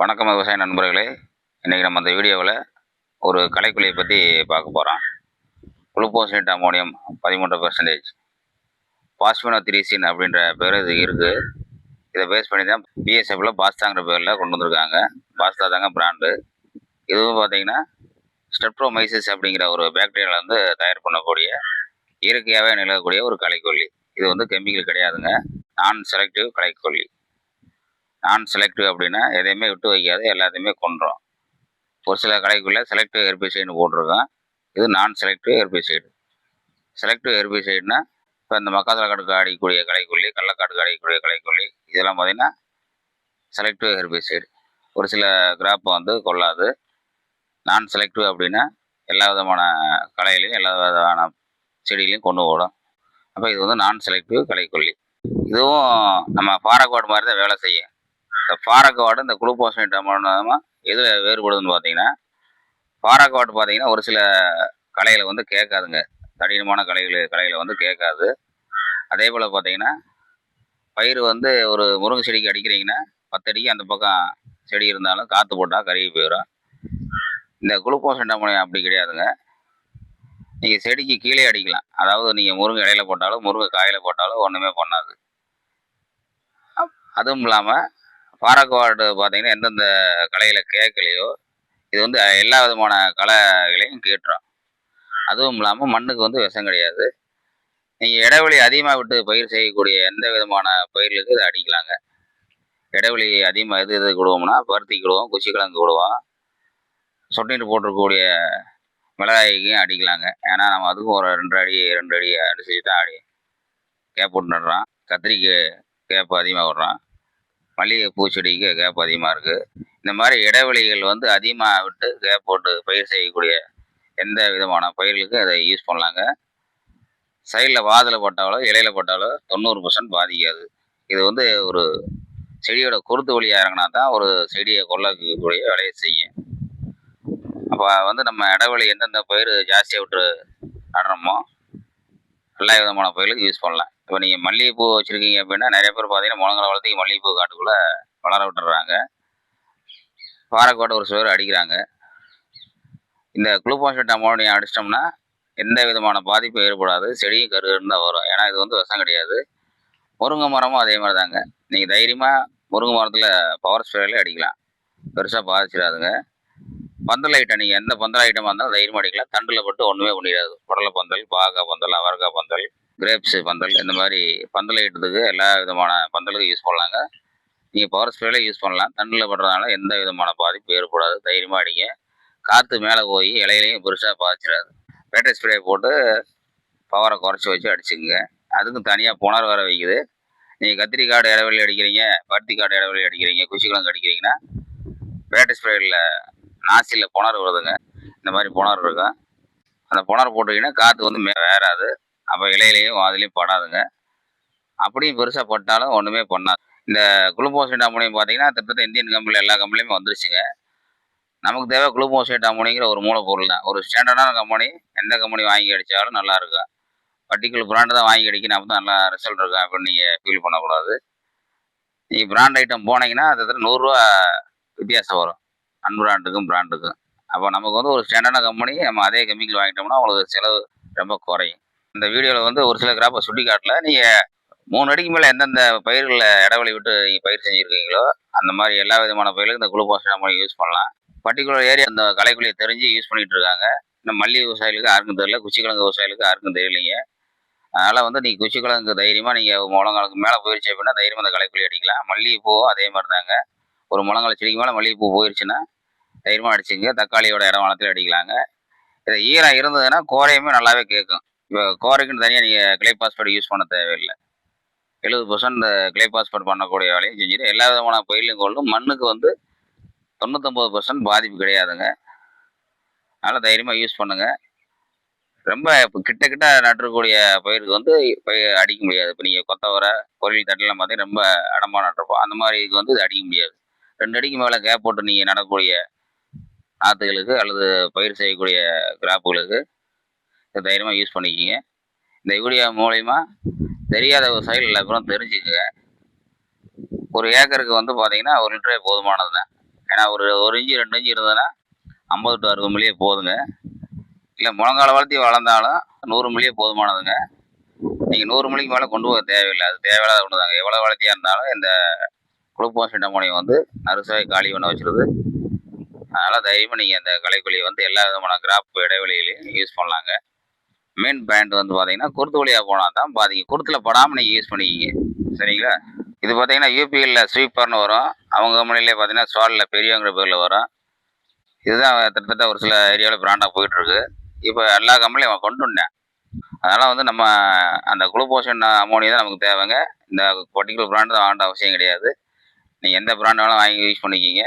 வணக்கம் விவசாய நண்பர்களே. இன்றைக்கி நம்ம அந்த வீடியோவில் ஒரு கலைக்குழியை பற்றி பார்க்க போகிறோம். குளுக்கோசேட் அமோனியம் பதிமூன்று பெர்சன்டேஜ் பாஸ்மினோ த்ரீசின் அப்படின்ற பேர் இது இருக்குது இதை பேஸ் பண்ணி தான் பிஎஸ்எஃப்பில் பாஸ்தாங்கிற பேரில் கொண்டு வந்திருக்காங்க. பாஸ்தா தாங்க பிராண்டு இதுவும் பார்த்தீங்கன்னா ஸ்டெப்ரோமைசிஸ் அப்படிங்கிற ஒரு பேக்டீரியாவில் வந்து தயார் பண்ணக்கூடிய இயற்கையாகவே நிலவக்கூடிய ஒரு கலைக்கொல்லி இது வந்து கெமிக்கல் கிடையாதுங்க. நான் செலக்டிவ் கலைக்கொல்லி நான் செலக்டிவ் அப்படின்னா எதையுமே விட்டு வைக்காது எல்லாத்தையுமே கொன்றோம். ஒரு சில கடைக்குள்ளே செலக்டிவ் ஹெர்பிசைடுன்னு போட்டிருக்கோம். இது நான் செலக்டிவ் ஹெர்பிசைடு செலக்டிவ் ஹெர்பிசைடுனா இப்போ இந்த மக்காத்தலை கடுக்கு அடிக்கக்கூடிய களைக்கொல்லி கள்ளக்காடுக்கு அடிக்கக்கூடிய களைக்கொல்லி இதெல்லாம் பார்த்தீங்கன்னா செலக்டிவ் ஹெர்பிசைடு ஒரு சில கிராப்பை வந்து கொள்ளாது. நான் செலக்டிவ் அப்படின்னா எல்லா விதமான கலையிலையும் எல்லா விதமான செடியிலையும் கொண்டு ஓடும் அப்போ இது வந்து நான் செலக்டிவ் கலைக்கொல்லி இதுவும் நம்ம பாரக்வாடு மாதிரி தான் வேலை செய்யும். இந்த பாரக்வாடு இந்த குளுக்கோசைட் அமோனியமா எதில் வேறுபடுதுன்னு பார்த்தீங்கன்னா பாரக்வாடு பார்த்தீங்கன்னா ஒரு சில கலையில் வந்து கேட்காதுங்க. கடினமான கலைகள் கலையில் வந்து கேட்காது. அதே போல் பார்த்தீங்கன்னா பயிர் வந்து ஒரு முருங்கை செடிக்கு அடிக்கிறீங்கன்னா பத்தடிக்கு அந்த பக்கம் செடி இருந்தாலும் காற்று போட்டால் கருகி போயிடும் இந்த குளுக்கோசைட் அப்படி கிடையாதுங்க. நீங்கள் செடிக்கு கீழே அடிக்கலாம். அதாவது நீங்கள் முருங்கை இலையில போட்டாலும் முருங்கை காயில் போட்டாலும் ஒன்றுமே பண்ணாது. அதுவும் இல்லாமல் பாரக்வாடு பார்த்தீங்கன்னா எந்தெந்த கலையில் கேட்கலையோ இது வந்து எல்லா விதமான களைகளையும் கேட்டுரும். அதுவும் இல்லாமல் மண்ணுக்கு வந்து விஷம் கிடையாது. நீங்கள் இடைவெளி அதிகமாக விட்டு பயிர் செய்யக்கூடிய எந்த விதமான பயிர்களுக்கு இதை அடிக்கலாங்க. இடைவெளி அதிகமாக எது எது விடுவோம்னா பருத்தி விடுவோம் குச்சிக்கிழங்கு விடுவோம் சொட்டிட்டு போட்டிருக்கக்கூடிய மிளகாய்க்கும் அடிக்கலாங்க. ஏன்னா நம்ம அதுக்கும் ஒரு ரெண்டு அடி ரெண்டு அடி அடிச்சு தான் அடி கேப் விட்டு நடுறோம் கத்திரிக்கு கேப் அதிகமாக விடுறோம். மல்லிகை பூச்செடிக்கு கேப் அதிகமாக இருக்குது இந்த மாதிரி இடைவெளிகள் வந்து அதிகமாக விட்டு கேப் போட்டு பயிர் செய்யக்கூடிய எந்த விதமான பயிர்களுக்கு அதை யூஸ் பண்ணலாங்க. சைடில் வாதில் போட்டாலோ இலையில் போட்டாலோ தொண்ணூறு பர்சன்ட் பாதிக்காது. இது வந்து ஒரு செடியோட குருத்து வழியாக இறங்கினா தான் ஒரு செடியை கொள்ளக்கூடிய வேலையை செய்யும். அப்போ வந்து நம்ம இடைவெளி எந்தெந்த பயிர் ஜாஸ்தியாக விட்டு நடுறோமோ எல்லா விதமான பயிர்களுக்கு யூஸ் பண்ணலாம். இப்போ நீங்கள் மல்லிகைப்பூ வச்சுருக்கீங்க அப்படின்னா நிறைய பேர் பார்த்தீங்கன்னா முழங்கலை வளர்த்து மல்லிகைப்பூ காட்டுக்குள்ளே வளர விட்டுறாங்க பாறைக்கோட்டை ஒரு சுவர் அடிக்கிறாங்க. இந்த குளுக்கோசைட் அமோனியா அடிச்சிட்டோம்னா எந்த விதமான பாதிப்பும் ஏற்படாது. செடியும் கரு தான் வரும். ஏன்னா இது வந்து விஷம் கிடையாது. முருங்கை மரமும் அதே மாதிரி தாங்க. நீங்கள் தைரியமாக முருங்கை மரத்தில் பவர் ஸ்ப்ரேல அடிக்கலாம். பெருசாக பாதிச்சிடாதுங்க. பந்தல் ஐட்டம் நீங்கள் எந்த பந்தல் ஐட்டமாக இருந்தாலும் தைரியமாக அடிக்கலாம். தண்டில் பட்டு ஒன்றுமே பண்ணிடாது. புடலை பந்தல் பாகா பந்தல் அவரக்காய் பந்தல் கிரேப்ஸு பந்தல் இந்த மாதிரி பந்தல் ஐட்டத்துக்கு எல்லா விதமான பந்தலுக்கும் யூஸ் பண்ணலாங்க. நீங்கள் பவர் ஸ்ப்ரேல யூஸ் பண்ணலாம். தண்டில் படுறதுனால எந்த விதமான பாதிப்பும் ஏற்படாது. தைரியமாக அடிங்க. காற்று மேலே போய் இலையிலையும் பெருசாக பாதிச்சிடாது பேட்டரி ஸ்ப்ரே போட்டு பவரை குறைச்சி வச்சு அடிச்சுங்க அதுக்கும் தனியாக புணர் வர வைக்குது. நீங்கள் கத்திரிக்காடு இடைவெளி அடிக்கிறீங்க பருத்தி காடு இடைவெளி அடிக்கிறீங்க குச்சிக்கிழங்கு அடிக்கிறீங்கன்னா பேட்டரி ஸ்ப்ரேயில் நாசியில் புணர் வருதுங்க. இந்த மாதிரி புணர் இருக்கும் அந்த புணர் போட்டிங்கன்னா காற்று வந்து மே வேறாது. அப்போ இலையிலையும் அதுலேயும் படாதுங்க. அப்படியும் பெருசாக பட்டாலும் ஒன்றுமே பண்ணாது. இந்த குளுக்கோசைட் அமோனியம் பார்த்தீங்கன்னா திட்டத்தை இந்தியன் கம்பெனியில் எல்லா கம்பெனியுமே வந்துருச்சுங்க. நமக்கு தேவை குளுக்கோசைட் அமோனிங்கிற ஒரு மூலப்பொருள் தான். ஒரு ஸ்டாண்டர்டான கம்பெனி எந்த கம்பெனி வாங்கி அடித்தாலும் நல்லா இருக்கும் பர்டிகுலர் பிராண்டு தான் வாங்கி அடிக்கணும் அப்போ தான் நல்லா ரிசல்ட் இருக்கும் அப்படின்னு நீங்கள் ஃபீல் பண்ணக்கூடாது. நீங்கள் பிராண்ட் ஐட்டம் போனீங்கன்னா அது நூறுரூவா வித்தியாசம் வரும். அன்பிராண்டுக்கும் பிராண்டுக்கும். அப்போ நமக்கு வந்து ஒரு ஸ்டாண்டர்டான கம்பெனி நம்ம அதே கெமிக்கல் வாங்கிட்டோம்னா உங்களுக்கு செலவு ரொம்ப குறையும். இந்த வீடியோவில் வந்து ஒரு சில கிராப்பை சுட்டி காட்டல நீங்கள் மூணு அடிக்கு மேலே எந்தெந்த பயிர்களில் இடைவெளி விட்டு நீங்கள் பயிர் செஞ்சுருக்கீங்களோ அந்த மாதிரி எல்லா விதமான பயிர்களுக்கும் இந்த குளுக்கோஸ் நம்ம யூஸ் பண்ணலாம். பர்டிகுலர் ஏரியா அந்த களைக்குள்ளியை தெரிஞ்சு யூஸ் பண்ணிகிட்டு இருக்காங்க. இந்த மல்லிகை விவசாயிகளுக்கு யாருக்கும் தெரியல குச்சிக்கிழங்கு விவசாயிகளுக்கு யாருக்கும் தெரியலைங்க. அதனால் வந்து நீங்கள் குச்சிக்கிழங்கு தைரியமாக நீங்கள் முழங்காலுக்கு மேலே போயிடுச்சு அப்படின்னா தைரியமாக அந்த களைக்குள்ளி அடிக்கலாம். மல்லிகைப்பூவும் அதே மாதிரி தாங்க ஒரு முழங்கால செடிக்கு மேலே மல்லிகைப்பூ போயிடுச்சுன்னா தைரியமாக அடிச்சுங்க. தக்காளியோட இடம் வளத்தில் அடிக்கலாங்க. இது ஈரம் இருந்ததுன்னா கோரையுமே நல்லாவே கேட்கும். இப்போ கோரைக்குன்னு தனியாக நீங்கள் கிளைபாஸ்பேட் யூஸ் பண்ண தேவையில்லை. எழுபது பர்சன்ட் இந்த கிளை பண்ணக்கூடிய வேலையும் செஞ்சுட்டு எல்லா விதமான பயிலையும் கொள்ளும். மண்ணுக்கு வந்து தொண்ணூத்தொம்பது பர்சன்ட் பாதிப்பு கிடையாதுங்க. அதனால் தைரியமாக யூஸ் பண்ணுங்கள் ரொம்ப இப்போ கிட்ட கிட்ட நட்டுறக்கூடிய பயிருக்கு வந்து பயிர் அடிக்க முடியாது. இப்போ நீங்கள் கொத்தவரை பொருள் தட்டெல்லாம் பார்த்தீங்கன்னா ரொம்ப அடமாக நட்டுருப்போம். அந்த மாதிரி இதுக்கு வந்து இது அடிக்க முடியாது. ரெண்டு அடிக்கு மேலே கேப் போட்டு நீங்கள் நடக்கக்கூடிய நாற்றுகளுக்கு அல்லது பயிர் செய்யக்கூடிய கிராப்புகளுக்கு இதை தைரியமாக யூஸ் பண்ணிக்கிங்க. இந்த யூடியா மூலயமா தெரியாத விவசாயிகள் எல்லாருக்கும் பேரும் தெரிஞ்சுக்குங்க. ஒரு ஏக்கருக்கு வந்து பார்த்தீங்கன்னா ஒரு லிட்டரே போதுமானது தான் ஏன்னா ஒரு ஒரு இன்ச்சு ரெண்டு இன்ச்சு இருந்ததுன்னா ஐம்பது டு அறுபது மில்லியே போதுங்க. இல்லை முழங்கால வளர்த்தி வளர்ந்தாலும் நூறு மில்லியே போதுமானதுங்க. நீங்கள் நூறு மில்லிக்கு மேலே கொண்டு போக தேவையில்லை. அது தேவையில்லாத ஒன்று தாங்க எவ்வளோ வளர்த்தியாக இருந்தாலும் இந்த குளுக்கோஸ் அமோனியம் வந்து நறுசாய் காலி பண்ண வச்சிருது. அதனால் தைரியமாக நீங்கள் அந்த கலைக்குழியை வந்து எல்லா விதமான கிராப் இடைவெளிகளையும் யூஸ் பண்ணலாங்க. மெயின் பேண்ட் வந்து பார்த்தீங்கன்னா குருத்து வழியாக போனால் தான் பாதிங்க குருத்தில் படாமல் நீங்கள் யூஸ் பண்ணிக்கிங்க. சரிங்களா? இது பார்த்தீங்கன்னா யூபியில் ஸ்வீப்பர்னு வரும். அவங்க கம்பெனிலே பார்த்தீங்கன்னா ஸ்வாலில் பெரியவங்கிற பேரில் வரும். இதுதான் கிட்டத்தட்ட ஒரு சில ஏரியாவில் பிராண்டாக போயிட்டுருக்கு. இப்போ எல்லா கம்பெனியும் அவன் கொண்டு வந்தேன். அதனால் வந்து நம்ம அந்த குளுக்கோஷன் அமோனியா தான் நமக்கு தேவைங்க. இந்த பர்டிகுலர் பிராண்டு தான் வாங்க அவசியம் கிடையாது. நீங்கள் எந்த ப்ராண்ட் வேணாலும் வாங்கி யூஸ் பண்ணிக்கிங்க.